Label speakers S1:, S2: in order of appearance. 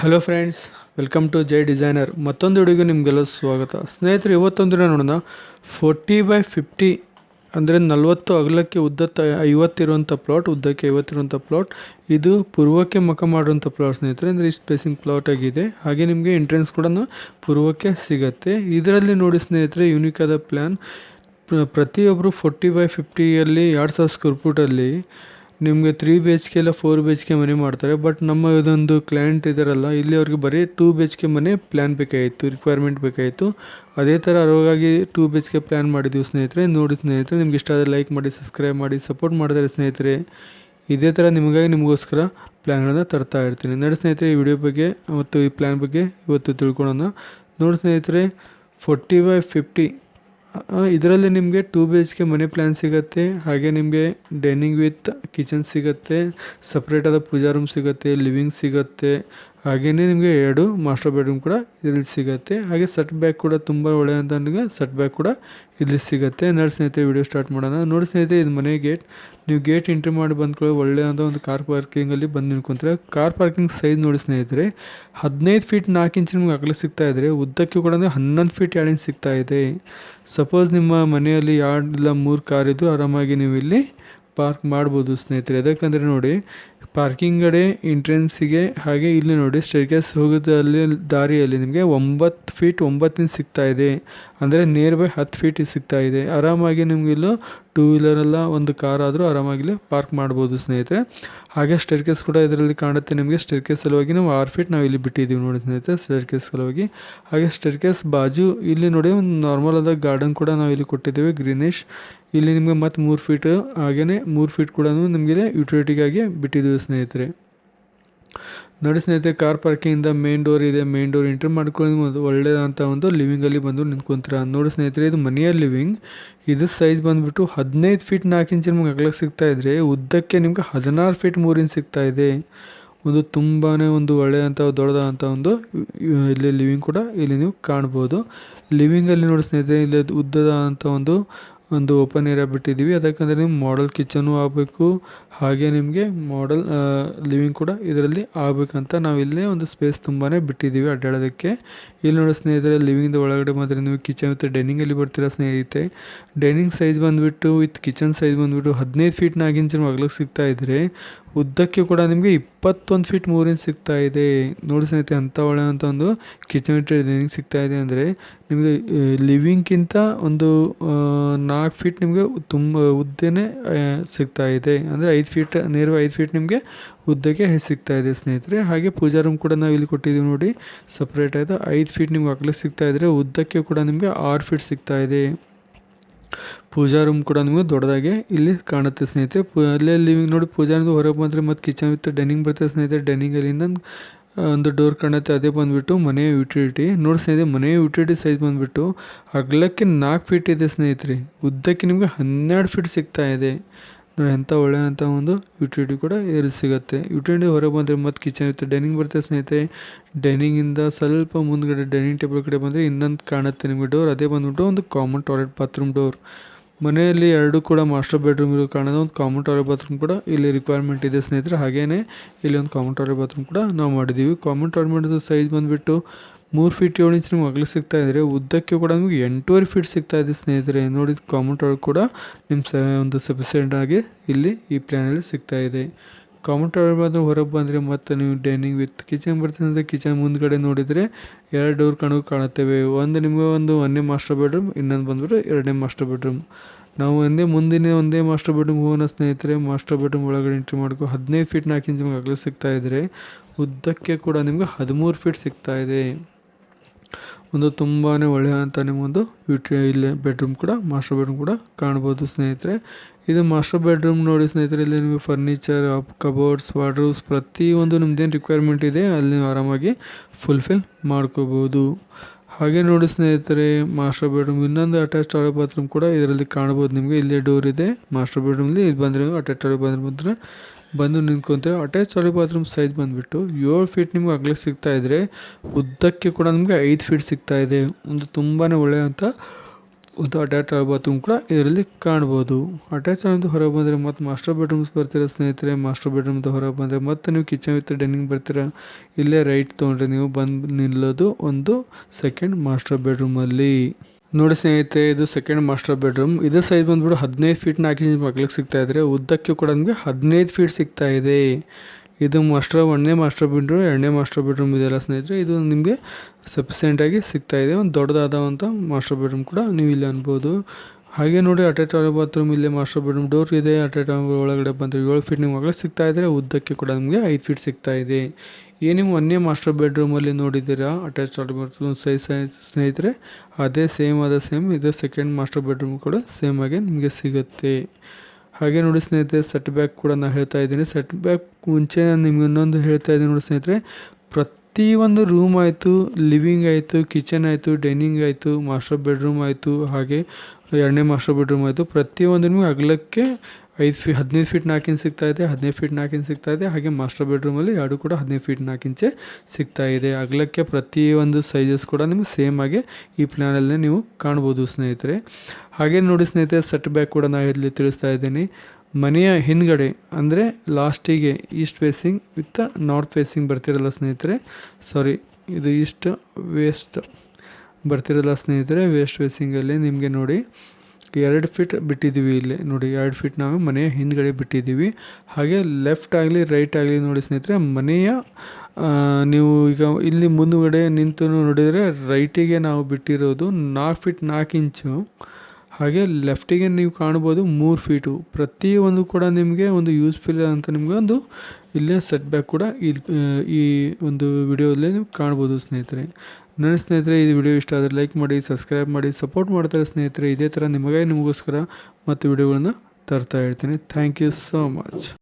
S1: Hello friends welcome to Jai designer ಮತ್ತೊಂದು ಹುಡುಗಿ ನಿಮಗೆಲ್ಲ ಸ್ವಾಗತ. ಸ್ನೇಹಿತರು, ಇವತ್ತೊಂದು ನೋಡೋಣ. ಫೋರ್ಟಿ ಬೈ ಫಿಫ್ಟಿ ಅಂದರೆ ನಲವತ್ತು ಅಗಲಕ್ಕೆ ಉದ್ದಕ್ಕೆ ಐವತ್ತಿರುವಂಥ ಪ್ಲಾಟ್ ಉದ್ದಕ್ಕೆ ಐವತ್ತಿರುವಂಥ ಪ್ಲಾಟ್ ಇದು ಪೂರ್ವಕ್ಕೆ ಮುಖ ಮಾಡುವಂಥ ಪ್ಲಾಟ್ ಸ್ನೇಹಿತರೆ. ಅಂದರೆ ಇಷ್ಟು ಸ್ಪೇಸಿಂಗ್ ಪ್ಲಾಟ್ ಆಗಿದೆ. ಹಾಗೆ ನಿಮಗೆ ಎಂಟ್ರೆನ್ಸ್ ಕೂಡ ಪೂರ್ವಕ್ಕೆ ಸಿಗತ್ತೆ. ಇದರಲ್ಲಿ ನೋಡಿ ಸ್ನೇಹಿತರೆ ಯುನಿಕ್ ಆದ ಪ್ಲ್ಯಾನ್ ಪ್ರತಿಯೊಬ್ಬರು ಫೋರ್ಟಿ ಬೈ ಫಿಫ್ಟಿಯಲ್ಲಿ ಎರಡು ಸಾವಿರ ಸ್ಕ್ವೇರ್ ಫೀಟಲ್ಲಿ ನಿಮಗೆ ತ್ರೀ ಬಿ ಎಚ್ ಕೆ ಇಲ್ಲ ಫೋರ್ ಬಿ ಎಚ್ ಕೆ ಮನೆ ಮಾಡ್ತಾರೆ ಬಟ್ ನಮ್ಮ ಇದೊಂದು ಕ್ಲೈಂಟ್ ಇದ್ದಾರಲ್ಲ ಇಲ್ಲಿ ಅವ್ರಿಗೆ ಬರೀ ಟೂ ಬಿ ಎಚ್ ಕೆ ಮನೆ ಪ್ಲ್ಯಾನ್ ಬೇಕಾಗಿತ್ತು ರಿಕ್ವೈರ್ಮೆಂಟ್ ಬೇಕಾಯಿತು ಅದೇ ಥರ ಅವಾಗಿ two B H K plan ಮಾಡಿದ್ದೀವಿ ಸ್ನೇಹಿತರೆ, ನೋಡಿ ಸ್ನೇಹಿತರೆ, ನಿಮ್ಗೆ ಇಷ್ಟ ಆದರೆ ಲೈಕ್ ಮಾಡಿ ಸಬ್ಸ್ಕ್ರೈಬ್ ಮಾಡಿ ಸಪೋರ್ಟ್ ಮಾಡಿದರೆ ಸ್ನೇಹಿತರೆ, ಇದೇ ಥರ ನಿಮಗಾಗಿ ನಿಮಗೋಸ್ಕರ ಪ್ಲ್ಯಾನ್ಗಳನ್ನು ತರ್ತಾ ಇರ್ತೀನಿ. ನೋಡಿ ಸ್ನೇಹಿತರೆ, ಈ ವಿಡಿಯೋ ಬಗ್ಗೆ ಮತ್ತು ಈ ಪ್ಲ್ಯಾನ್ ಬಗ್ಗೆ ಇವತ್ತು ತಿಳ್ಕೊಳ್ಳೋಣ ನೋಡಿ ಸ್ನೇಹಿತರೆ ಫೋರ್ಟಿ ಬೈ ಫಿಫ್ಟಿ ಇದರಲ್ಲಿ ನಿಮಗೆ ಟೂ ಬಿ ಎಚ್ ಕೆ ಮನೆ ಪ್ಲ್ಯಾನ್ ಸಿಗುತ್ತೆ, ಹಾಗೆ ನಿಮಗೆ ಡೈನಿಂಗ್ ವಿತ್ ಕಿಚನ್ ಸಿಗುತ್ತೆ ಸಪ್ರೇಟಾದ ಪೂಜಾ ರೂಮ್ ಸಿಗುತ್ತೆ ಲಿವಿಂಗ್ ಸಿಗುತ್ತೆ ಹಾಗೆಯೇ ನಿಮಗೆ ಎರಡು ಮಾಸ್ಟರ್ ಬೆಡ್ರೂಮ್ ಕೂಡ ಇದರಲ್ಲಿ ಸಿಗುತ್ತೆ. ಹಾಗೆ ಸೆಟ್ ಬ್ಯಾಕ್ ಕೂಡ ತುಂಬ ಒಳ್ಳೆಯಂತ ನಿಮಗೆ ಸೆಟ್ ಬ್ಯಾಕ್ ಕೂಡ ಇಲ್ಲಿ ಸಿಗುತ್ತೆ. ನೋಡಿ ಸ್ನೇಹಿತರೆ ವಿಡಿಯೋ ಸ್ಟಾರ್ಟ್ ಮಾಡೋಣ. ನೋಡಿ ಸ್ನೇಹಿತರೆ, ಇದು ಮನೆ ಗೇಟ್ ನೀವು ಗೇಟ್ ಎಂಟ್ರಿ ಮಾಡಿ ಬಂದ್ಕೊಳ್ಳಿ ಒಳ್ಳೆಯದ ಒಂದು ಕಾರ್ ಪಾರ್ಕಿಂಗಲ್ಲಿ ಬಂದು ನಿಂತ್ಕೊಂತಾರೆ. ಕಾರ್ ಪಾರ್ಕಿಂಗ್ ಸೈಜ್ ನೋಡಿ ಸ್ನೇಹಿತರೆ, ಹದಿನೈದು ಫೀಟ್ ನಾಲ್ಕು ಇಂಚ್ ನಿಮ್ಗೆ ಅಗಲ ಸಿಗ್ತಾ ಇದ್ದರೆ ಉದ್ದಕ್ಕೆ ಕೂಡ ಅಂದರೆ ಹನ್ನೊಂದು ಫೀಟ್ ಎರಡು ಇಂಚ್ ಸಿಗ್ತಾ ಇದೆ. ಸಪೋಸ್ ನಿಮ್ಮ ಮನೆಯಲ್ಲಿ ಎರಡು ಇಲ್ಲ ಮೂರು ಕಾರ್ ಇದ್ದರೂ ಆರಾಮಾಗಿ ನೀವು ಇಲ್ಲಿ ಪಾರ್ಕ್ ಮಾಡ್ಬೋದು ಸ್ನೇಹಿತರೆ. ಯಾಕಂದರೆ ನೋಡಿ ಪಾರ್ಕಿಂಗ್ ಕಡೆ ಎಂಟ್ರೆನ್ಸಿಗೆ ಹಾಗೆ ಇಲ್ಲಿ ನೋಡಿ ಸ್ಟೇರ್ಕೇಸ್ ಹೋಗೋದಲ್ಲಿ ದಾರಿಯಲ್ಲಿ ನಿಮಗೆ ಒಂಬತ್ತು ಫೀಟ್ ಒಂಬತ್ತಿಂದ ಸಿಗ್ತಾ ಇದೆ. ಅಂದರೆ ನಿಯರ್ ಬೈ ಹತ್ತು ಫೀಟ್ ಸಿಗ್ತಾ ಇದೆ. ಆರಾಮಾಗಿ ನಿಮ್ಗೆ ಇಲ್ಲೂ ಟೂ ವೀಲರೆಲ್ಲ ಒಂದು ಕಾರ್ ಆದರೂ ಆರಾಮಾಗಿ ಪಾರ್ಕ್ ಮಾಡ್ಬೋದು ಸ್ನೇಹಿತರೆ. ಹಾಗೆ ಸ್ಟೇರ್ಕೇಸ್ ಕೂಡ ಇದರಲ್ಲಿ ಕಾಣುತ್ತೆ. ನಿಮಗೆ ಸ್ಟೇರ್ಕೇಸ್ ಸಲುವಾಗಿ ನಾವು ಆರು ಫೀಟ್ ನಾವು ಇಲ್ಲಿ ಬಿಟ್ಟಿದ್ದೀವಿ ನೋಡಿ ಸ್ನೇಹಿತರೆ ಸ್ಟೇರ್ಕೇಸ್ ಸಲುವಾಗಿ ಹಾಗೆ. ಸ್ಟೇರ್ಕೇಸ್ ಬಾಜು, ಇಲ್ಲಿ ನೋಡಿ ಒಂದು ನಾರ್ಮಲ್ ಆದ ಗಾರ್ಡನ್ ಕೂಡ ನಾವು ಇಲ್ಲಿ ಕೊಟ್ಟಿದ್ದೇವೆ ಗ್ರೀನಿಶ್ ಇಲ್ಲಿ ನಿಮಗೆ ಮತ್ತು ಮೂರು ಫೀಟ್ ಹಾಗೆಯೇ ಮೂರು ಫೀಟ್ ಕೂಡ ನಿಮಗೆ ಯುಟಿಲಿಟಿಗಾಗಿ ಬಿಟ್ಟಿದ್ದೀವಿ ಸ್ನೇಹಿತರೆ. ನೋಡಿ ಸ್ನೇಹಿತರೆ, ಕಾರ್ ಪಾರ್ಕಿಂಗಿಂದ ಮೇನ್ ಡೋರ್ ಇದೆ. ಮೇನ್ ಡೋರ್ ಎಂಟ್ರಿ ಮಾಡ್ಕೊಂಡು ಒಂದು ಒಳ್ಳೆಯದಂಥ ಒಂದು ಲಿವಿಂಗಲ್ಲಿ ಬಂದು ನಿಂತ್ಕೊಂತೀರ? ನೋಡಿ ಸ್ನೇಹಿತರೆ, ಇದು ಮನೆಯ ಲಿವಿಂಗ್. ಇದು ಸೈಜ್ ಬಂದುಬಿಟ್ಟು ಹದಿನೈದು ಫೀಟ್ ನಾಲ್ಕು ಇಂಚಿನ ನಿಮ್ಗೆ ಅಗಲಕ್ಕೆ ಸಿಗ್ತಾ ಇದ್ರೆ ಉದ್ದಕ್ಕೆ ನಿಮ್ಗೆ ಹದಿನಾರು ಫೀಟ್ ಮೂರು ಇಂಚ್ ಸಿಗ್ತಾ ಇದೆ. ಒಂದು ತುಂಬಾ ಒಂದು ಒಳ್ಳೆಯಂಥ ದೊಡ್ಡದಂಥ ಒಂದು ಇಲ್ಲಿ ಲಿವಿಂಗ್ ಕೂಡ ಇಲ್ಲಿ ನೀವು ಕಾಣ್ಬೋದು. ಲಿವಿಂಗಲ್ಲಿ ನೋಡಿ ಸ್ನೇಹಿತರೆ, ಇಲ್ಲಿ ಉದ್ದದಂಥ ಒಂದು ಒಂದು ಓಪನ್ ಏರಿಯಾ ಬಿಟ್ಟಿದ್ದೀವಿ ಅದಕ್ಕಂದರೆ ನಿಮ್ಮ ಮಾಡಲ್ ಕಿಚನು ಆಗಬೇಕು. ಹಾಗೆ ನಿಮಗೆ ಮಾಡಲ್ ಲಿವಿಂಗ್ ಕೂಡ ಇದರಲ್ಲಿ ಆಗಬೇಕಂತ ನಾವು ಇಲ್ಲೇ ಒಂದು ಸ್ಪೇಸ್ ತುಂಬಾ ಬಿಟ್ಟಿದ್ದೀವಿ ಅಡ್ಡಾಡೋದಕ್ಕೆ ಇಲ್ಲಿ ನೋಡಿ ಸ್ನೇಹಿತರೆ ಲಿವಿಂಗ್ದ ಒಳಗಡೆ ಮಾತ್ರ ನೀವು ಕಿಚನ್ ಮತ್ತು ಡೈನಿಂಗಲ್ಲಿ ಬರ್ತೀರಾ ಸ್ನೇಹಿತೆ ಡೈನಿಂಗ್ ಸೈಜ್ ಬಂದುಬಿಟ್ಟು, ವಿತ್ ಕಿಚನ್ ಸೈಜ್ ಬಂದುಬಿಟ್ಟು ಹದಿನೈದು ಫೀಟ್ ನಾಲ್ಕು ಇಂಚಿನ ಅಗಲಕ್ಕೆ ಸಿಗ್ತಾ ಇದ್ದರೆ ಉದ್ದಕ್ಕೆ ಕೂಡ ನಿಮಗೆ ಇಪ್ಪತ್ತೊಂದು ಫೀಟ್ ಮೂರು ಇಂಚ್ ಸಿಗ್ತಾ ಇದೆ. ನೋಡಿ ಸ್ನೇಹಿತರೆ ಅಂಥ ಅಂತ ಒಂದು ಕಿಚನ್ ಡೈನಿಂಗ್ ಸಿಗ್ತಾ ಇದೆ ಅಂದರೆ ನಿಮಗೆ ಲಿವಿಂಗ್ಗಿಂತ ಒಂದು ನಾಲ್ಕು ಫೀಟ್ ನಿಮಗೆ ತುಂಬ ಉದ್ದನೇ ಸಿಗ್ತಾ ಇದೆ. ಅಂದರೆ ಐದು ಫೀಟ್ ನೇರ ಐದು ಫೀಟ್ ನಿಮಗೆ ಉದ್ದಕ್ಕೆ ಸಿಗ್ತಾ ಇದೆ ಸ್ನೇಹಿತರೆ. ಹಾಗೆ ಪೂಜಾ ರೂಮ್ ಕೂಡ ನಾವು ಇಲ್ಲಿ ಕೊಟ್ಟಿದ್ದೀವಿ ನೋಡಿ ಸಪ್ರೇಟ್ ಆಯಿತು. ಐದು ಫೀಟ್ ನಿಮ್ಗೆ ಸಿಗ್ತಾ ಇದ್ದರೆ ಉದ್ದಕ್ಕೆ ಕೂಡ ನಿಮಗೆ ಆರು ಫೀಟ್ ಸಿಗ್ತಾ ಇದೆ. ಪೂಜಾ ರೂಮ್ ಕೂಡ ನಿಮಗೆ ದೊಡ್ಡದಾಗೆ ಇಲ್ಲಿ ಕಾಣುತ್ತೆ ಸ್ನೇಹಿತರೆ. ಅಲ್ಲೇ ಲಿವಿಂಗ್ ನೋಡಿ ಪೂಜಾ ಹೊರಗೆ ಬಂದರೆ ಮತ್ತು ಕಿಚನ್ ವಿತ್ ಡೈನಿಂಗ್ ಬರ್ತದೆ ಸ್ನೇಹಿತರೆ. ಡೈನಿಂಗ್ ಅಲ್ಲಿಂದ ಒಂದು ಡೋರ್ ಕಾಣುತ್ತೆ, ಅದೇ ಬಂದುಬಿಟ್ಟು ಮನೆಯ ಯುಟಿಲಿಟಿ ನೋಡಿ ಸ್ನೇಹಿತರೆ ಮನೆಯ ಯುಟಿಲಿಟಿ ಸೈಜ್ ಬಂದುಬಿಟ್ಟು ಅಗಲಕ್ಕೆ ನಾಲ್ಕು ಫೀಟ್ ಇದೆ ಸ್ನೇಹಿತರೆ. ಉದ್ದಕ್ಕೆ ನಿಮಗೆ ಹನ್ನೆರಡು ಫೀಟ್ ಸಿಗ್ತಾ ಇದೆ. ನೋಡಿ ಎಂಥ ಒಳ್ಳೆಯಂಥ ಒಂದು ಯುಟಿಲಿಟಿ ಕೂಡ ಇಲ್ಲಿ ಸಿಗುತ್ತೆ. ಯುಟಿಲಿಟಿ ಹೊರಗೆ ಬಂದರೆ ಮತ್ತು ಕಿಚನ್ ಇರುತ್ತೆ. ಡೈನಿಂಗ್ ಬರ್ತದೆ ಸ್ನೇಹಿತರೆ. ಡೈನಿಂಗಿಂದ ಸ್ವಲ್ಪ ಮುಂದ್ಗಡೆ ಡೈನಿಂಗ್ ಟೇಬಲ್ ಕಡೆ ಬಂದರೆ ಇನ್ನೊಂದು ಕಾಣುತ್ತೆ ನಿಮಗೆ ಡೋರ್ ಅದೇ ಬಂದುಬಿಟ್ಟು ಒಂದು ಕಾಮನ್ ಟಾಯ್ಲೆಟ್ ಬಾತ್ರೂಮ್ ಡೋರ್ ಮನೆಯಲ್ಲಿ ಎರಡು ಕೂಡ ಮಾಸ್ಟರ್ ಬೆಡ್ರೂಮ್ ಇರೋ ಕಾರಣ ಒಂದು ಕಾಮನ್ ಟಾಯ್ಲೆಟ್ ಬಾತ್ರೂಮ್ ಕೂಡ ಇಲ್ಲಿ ರಿಕ್ವೈರ್ಮೆಂಟ್ ಇದೆ ಸ್ನೇಹಿತರೆ. ಹಾಗೇನೇ ಇಲ್ಲಿ ಒಂದು ಕಾಮನ್ ಟಾಯ್ಲೆಟ್ ಬಾತ್ರೂಮ್ ಕೂಡ ನಾವು ಮಾಡಿದ್ದೀವಿ. ಕಾಮನ್ ಟಾಯ್ಲೆಟ್ ಸೈಜ್ ಬಂದುಬಿಟ್ಟು ಮೂರು ಫೀಟ್ ಏಳು ಇಂಚ್ ನಿಮ್ಗೆ ಅಗಲಿ ಸಿಗ್ತಾ ಇದ್ದರೆ ಉದ್ದಕ್ಕೆ ಕೂಡ ನಿಮಗೆ ಎಂಟೂವರೆ ಫೀಟ್ ಸಿಗ್ತಾ ಇದೆ ಸ್ನೇಹಿತರೆ. ನೋಡಿ ಕಾಮನ್ ಟಾಯ್ಲೆಟ್ ಕೂಡ ನಿಮ್ಮ ಸ ಒಂದು ಸಫಿಸಿಯೆಂಟ್ ಆಗಿ ಇಲ್ಲಿ ಈ ಪ್ಲ್ಯಾನಲ್ಲಿ ಸಿಗ್ತಾ ಇದೆ. ಟಾಯ್ಲೆಟ್ ಬಂದರೆ ಹೊರಗೆ ಬಂದರೆ ಮತ್ತು ನೀವು ಡೈನಿಂಗ್ ವಿತ್ ಕಿಚನ್ ಬರ್ತೀನಿ ಅಂದರೆ ಕಿಚನ್ ಮುಂದ್ಗಡೆ ನೋಡಿದರೆ ಎರಡು ಡೋರ್ ಕಣವು ಕಾಣುತ್ತೇವೆ. ಒಂದು ನಿಮಗೆ ಒಂದು ಒಂದೇ ಮಾಸ್ಟರ್ ಬೆಡ್ರೂಮ್ ಇನ್ನೊಂದು ಬಂದುಬಿಟ್ಟು ಎರಡನೇ ಮಾಸ್ಟರ್ ಬೆಡ್ರೂಮ್ ನಾವು ಒಂದೇ ಮುಂದಿನ ಒಂದೇ ಮಾಸ್ಟರ್ ಬೆಡ್ರೂಮ್ ಹೋಗೋಣ ಸ್ನೇಹಿತರೆ ಮಾಸ್ಟರ್ ಬೆಡ್ರೂಮ್ ಒಳಗಡೆ ಎಂಟ್ರಿ ಮಾಡ್ಕೊ ಹದಿನೈದು ಫೀಟ್ ನಾಲ್ಕು ಇಂಚ್ ನಿಮ್ಗೆ ಅಗಲ ಸಿಗ್ತಾ ಇದ್ದರೆ ಉದ್ದಕ್ಕೆ ಕೂಡ ನಿಮ್ಗೆ ಹದಿಮೂರು ಫೀಟ್ ಸಿಗ್ತಾ ಇದೆ. ಒಂದು ತುಂಬಾ ಒಳ್ಳೆಯ ಅಂತ ಒಂದು ಯೂಟಿ ಇಲ್ಲಿ ಬೆಡ್ರೂಮ್ ಕೂಡ ಮಾಸ್ಟರ್ ಬೆಡ್ರೂಮ್ ಕೂಡ ಕಾಣ್ಬೋದು ಸ್ನೇಹಿತರೆ. ಇದು ಮಾಸ್ಟರ್ ಬೆಡ್ರೂಮ್ ನೋಡಿ ಸ್ನೇಹಿತರೆ, ಇಲ್ಲಿ ನಿಮಗೆ ಫರ್ನಿಚರ್ ಕಬೋರ್ಡ್ಸ್ ವಾಡ್ರೂಮ್ಸ್ ಪ್ರತಿಯೊಂದು ನಿಮ್ದೇನು ರಿಕ್ವೈರ್ಮೆಂಟ್ ಇದೆ, ಅಲ್ಲಿ ನೀವು ಆರಾಮಾಗಿ ಫುಲ್ಫಿಲ್ ಮಾಡ್ಕೋಬೋದು. ಹಾಗೆ ನೋಡಿ ಸ್ನೇಹಿತರೆ ಮಾಸ್ಟರ್ ಬೆಡ್ರೂಮ್ ಇನ್ನೊಂದು ಅಟ್ಯಾಚ್ ಟಾಯ್ಲೆಟ್ ಬಾತ್ರೂಮ್ ಕೂಡ ಇದರಲ್ಲಿ ಕಾಣ್ಬೋದು ನಿಮಗೆ. ಇಲ್ಲೇ ಡೋರ್ ಇದೆ ಮಾಸ್ಟರ್ ಬೆಡ್ರೂಮಲ್ಲಿ ಇದು ಬಂದರೆ ಅಟ್ಯಾಚ್ ಟಾಯ್ಲೆಟ್ ಬಾತ್ರೂಮ್ ಬಂದರೆ ಬಂದು ನಿಂತ್ಕೊಂತಾರೆ ಅಟ್ಯಾಚ್ ಟಾಯ್ಲೆಟ್ ಬಾತ್ರೂಮ್ ಸೈಜ್ ಬಂದುಬಿಟ್ಟು, ಏಳು ಫೀಟ್ ನಿಮ್ಗೆ ಅಗಲಕ್ಕೆ ಸಿಗ್ತಾ ಇದ್ದರೆ ಉದ್ದಕ್ಕೆ ಕೂಡ ನಿಮಗೆ ಐದು ಫೀಟ್ ಸಿಗ್ತಾ ಇದೆ. ಒಂದು ತುಂಬಾ ಒಳ್ಳೆಯಂಥ ಒಂದು ಅಟ್ಯಾಚ್ ಬಾತ್ರೂಮ್ ಕೂಡ ಇದರಲ್ಲಿ ಕಾಣ್ಬೋದು. ಅಟ್ಯಾಚ್ ಅಂತ ಹೊರಗೆ ಬಂದರೆ ಮತ್ತು ಮಾಸ್ಟರ್ ಬೆಡ್ರೂಮ್ಸ್ ಬರ್ತೀರಾ ಸ್ನೇಹಿತರೆ? ಮಾಸ್ಟರ್ ಬೆಡ್ರೂಮ್ದು ಹೊರಗೆ ಬಂದರೆ ಮತ್ತೆ ನೀವು ಕಿಚನ್ ವಿತ್ ಡೈನಿಂಗ್ ಬರ್ತೀರಾ? ಇಲ್ಲೇ ರೈಟ್ ತೊಗೊಂಡ್ರೆ ನೀವು ಬಂದು ನಿಲ್ಲೋದು ಒಂದು ಸೆಕೆಂಡ್ ಮಾಸ್ಟರ್ ಬೆಡ್ರೂಮಲ್ಲಿ ನೋಡಿ ಸ್ನೇಹಿತರೆ, ಇದು ಸೆಕೆಂಡ್ ಮಾಸ್ಟರ್ ಬೆಡ್ರೂಮ್ ಇದೇ ಸೈಜ್ ಬಂದ್ಬಿಟ್ಟು ಹದಿನೈದು ಫೀಟ್ ನಾಲ್ಕು ಇಂಚ್ ಮಕ್ಳಿಗೆ ಸಿಗ್ತಾ ಇದ್ರೆ, ಉದ್ದಕ್ಕೆ ಕೂಡ ನಿಮಗೆ ಹದಿನೈದು ಫೀಟ್ ಸಿಗ್ತಾ ಇದೆ. ಇದು ಮಾಸ್ಟರ್ ಒಂದನೇ ಮಾಸ್ಟರ್ ಬೆಡ್ರೂಮ್ ಎರಡನೇ ಮಾಸ್ಟರ್ ಬೆಡ್ರೂಮ್ ಇದೆಲ್ಲ ಸ್ನೇಹಿತರೆ, ಇದು ನಿಮಗೆ ಸಫಿಸೆಂಟಾಗಿ ಸಿಗ್ತಾ ಇದೆ. ಒಂದು ದೊಡ್ಡದಾದಂಥ ಮಾಸ್ಟರ್ ಬೆಡ್ರೂಮ್ ಕೂಡ ನೀವು ಇಲ್ಲಿ ಅನ್ಬೋದು. ಹಾಗೆ ನೋಡಿ ಅಟ್ಯಾಚ್ ಬಾತ್ರೂಮ್ ಇಲ್ಲಿ ಮಾಸ್ಟರ್ ಬೆಡ್ರೂಮ್ ಡೋರ್ ಇದೆ. ಅಟ್ಯಾಚ್ ಒಳಗಡೆ ಬಂದರೆ ಏಳು ಫೀಟ್ ನಿಮ್ಗೆ ಒಳಗೆ ಸಿಗ್ತಾ ಇದ್ದರೆ ಉದ್ದಕ್ಕೆ ಕೂಡ ನಿಮಗೆ ಐದು ಫೀಟ್ ಸಿಗ್ತಾ ಇದೆ. ಏನು ನೀವು ಒಂದೇ ಮಾಸ್ಟರ್ ಬೆಡ್ರೂಮಲ್ಲಿ ನೋಡಿದ್ದೀರಾ? ಅಟ್ಯಾಚ್ ಬಾತ್ರೂಮ್ ಸೈಜ್ ಸೈಜ್ ಸ್ನೇಹಿತರೆ, ಅದೇ ಸೇಮ್ ಅದೇ ಸೇಮ್ ಇದು ಸೆಕೆಂಡ್ ಮಾಸ್ಟರ್ ಬೆಡ್ರೂಮ್ ಕೂಡ ಸೇಮ್ ಆಗಿ ನಿಮಗೆ ಸಿಗುತ್ತೆ. ಹಾಗೆ ನೋಡಿ ಸ್ನೇಹಿತರೆ ಸೆಟ್ ಬ್ಯಾಕ್ ಕೂಡ ನಾನು ಹೇಳ್ತಾ ಇದ್ದೀನಿ. ಸೆಟ್ ಬ್ಯಾಕ್ ಮುಂಚೆ ನಾನು ನಿಮ್ಗೆ ಇನ್ನೊಂದು ಹೇಳ್ತಾ ಇದ್ದೀನಿ ನೋಡಿ ಸ್ನೇಹಿತರೆ ಪ್ರತಿಯೊಂದು ರೂಮ್ ಆಯಿತು ಲಿವಿಂಗ್ ಆಯಿತು ಕಿಚನ್ ಆಯಿತು ಡೈನಿಂಗ್ ಆಯಿತು ಮಾಸ್ಟರ್ ಬೆಡ್ರೂಮ್ ಆಯಿತು, ಹಾಗೆ ಎರಡನೇ ಮಾಸ್ಟರ್ ಬೆಡ್ರೂಮ್ ಆಯಿತು. ಪ್ರತಿಯೊಂದೂ ಅಗಲಕ್ಕೆ ಐದು ಫೀ ಹದಿನೈದು ಫೀಟ್ ನಾಲ್ಕು ಇಂಚ್ ಇದೆ, ಹದಿನೈದು ಫೀಟ್ ನಾಲ್ಕು ಇಂಚ್ ಇದೆ. ಹಾಗೆ ಮಾಸ್ಟರ್ ಬೆಡ್ರೂಮಲ್ಲಿ ಎರಡು ಕೂಡ ಹದಿನೈದು ಫೀಟ್ ನಾಲ್ಕು ಇಂಚೆ ಸಿಗ್ತಾ ಇದೆ. ಅಗಲಕ್ಕೆ ಪ್ರತಿಯೊಂದು ಸೈಜಸ್ ಕೂಡ ನಿಮಗೆ ಸೇಮ್ ಆಗಿ ಈ ಪ್ಲ್ಯಾನಲ್ಲೇ ನೀವು ಕಾಣ್ಬೋದು ಸ್ನೇಹಿತರೆ. ಹಾಗೆ ನೋಡಿ ಸ್ನೇಹಿತರೆ ಸೆಟ್ ಬ್ಯಾಕ್ ಕೂಡ ನಾನು ಇಲ್ಲಿ ತಿಳಿಸ್ತಾ ಇದ್ದೀನಿ. ಮನೆಯ ಹಿಂದ್ಗಡೆ ಅಂದರೆ ಲಾಸ್ಟಿಗೆ east facing with north facing ಬರ್ತಿರಲ್ಲ ಸ್ನೇಹಿತರೆ. ಸಾರಿ ಇದು ಈಸ್ಟ್ ವೆಸ್ಟ್ ಬರ್ತಿರಲ್ಲ ಸ್ನೇಹಿತರೆ ವೇಸ್ಟ್ ವೇಸಿಂಗಲ್ಲಿ ನಿಮಗೆ ನೋಡಿ ಎರಡು ಫೀಟ್ ಬಿಟ್ಟಿದ್ದೀವಿ ಇಲ್ಲಿ. ನೋಡಿ, ಎರಡು ಫೀಟ್ ನಾವು ಮನೆಯ ಹಿಂದ್ಗಡೆ ಬಿಟ್ಟಿದ್ದೀವಿ. ಹಾಗೆ ಲೆಫ್ಟ್ ಆಗಲಿ ರೈಟ್ ಆಗಲಿ ನೋಡಿ ಸ್ನೇಹಿತರೆ, ಮನೆಯ ನೀವು ಈಗ ಇಲ್ಲಿ ಮುಂದುಗಡೆ ನಿಂತು ನೋಡಿದರೆ ರೈಟಿಗೆ ನಾವು ಬಿಟ್ಟಿರೋದು ನಾಲ್ಕು ಫೀಟ್ ನಾಲ್ಕು ಇಂಚು ಹಾಗೆ ಲೆಫ್ಟಿಗೆ ನೀವು ಕಾಣ್ಬೋದು ಮೂರು ಫೀಟು ಪ್ರತಿಯೊಂದು ಕೂಡ ನಿಮಗೆ ಒಂದು ಯೂಸ್ಫುಲ್ ಅಂತ ನಿಮಗೆ ಒಂದು ಇಲ್ಲೇ ಸೆಟ್ ಬ್ಯಾಕ್ ಕೂಡ ಇಲ್ಲಿ ಈ ಒಂದು ವಿಡಿಯೋದಲ್ಲಿ ನೀವು ಕಾಣ್ಬೋದು ಸ್ನೇಹಿತರೆ. ನನ್ನ ಸ್ನೇಹಿತರೆ, ಈ ವಿಡಿಯೋ ಇಷ್ಟ ಆದರೆ ಲೈಕ್ ಮಾಡಿ, ಸಬ್ಸ್ಕ್ರೈಬ್ ಮಾಡಿ, ಸಪೋರ್ಟ್ ಮಾಡ್ತಾರೆ ಸ್ನೇಹಿತರೆ, ಇದೇ ಥರ ನಿಮಗೆ ನಿಮಗೋಸ್ಕರ ಮತ್ತು ವಿಡಿಯೋಗಳನ್ನು ತರ್ತಾ ಇರ್ತೀನಿ. Thank you so much.